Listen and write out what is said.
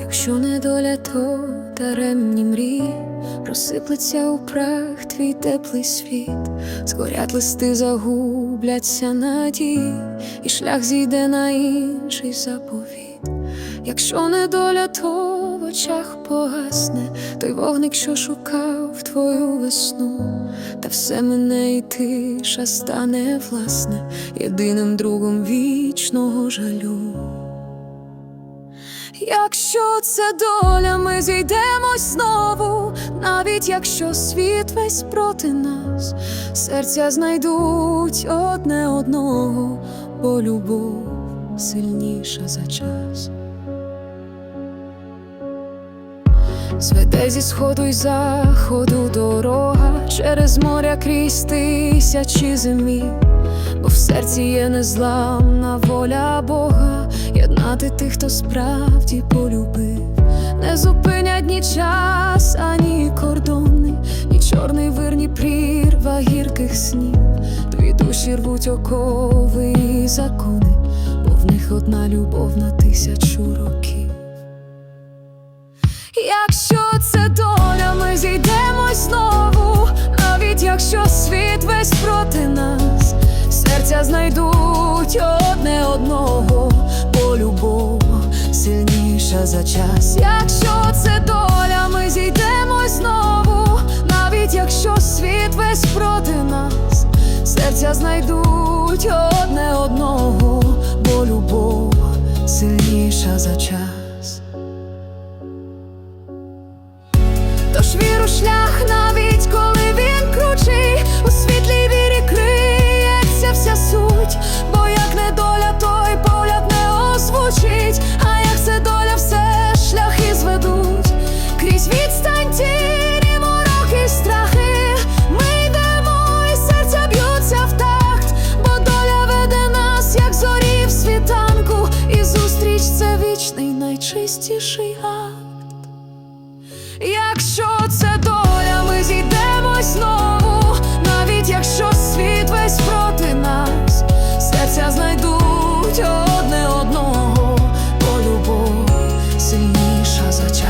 Якщо не доля, то даремні мрії, розсиплеться у прах твій теплий світ, згорять листи, загубляться надії, і шлях зійде на інший заповіт. Якщо не доля, то в очах погасне той вогник, що шукав твою весну, та все мене і тиша стане власне єдиним другом вічного жалю. Якщо це доля, ми зійдемось знову, навіть якщо світ весь проти нас, серця знайдуть одне одного, бо любов сильніша за час. Зведе зі сходу й заходу дорога через моря крізь тисячі зимів, бо в серці є незламна воля Бога, єднати тих, хто справді полюбив, не зупинять ні час, ані кордони, ні чорний вир, ні прірва гірких снів, твої душі рвуть окови і закони, бо в них одна любов на тисячу років. Якщо це доля, ми зійдемось знову, навіть якщо світ весь проти нас, серця знайдуть одне одного, бо любов сильніша за час. Якщо це доля, ми зійдемось знову, навіть якщо світ весь проти нас, серця знайдуть одне одного, бо любов сильніша за час. Чистіший акт, якщо це доля, ми зійдемо знову, навіть якщо світ весь проти нас, серця знайдуть одне одного, бо любов сильніша за час.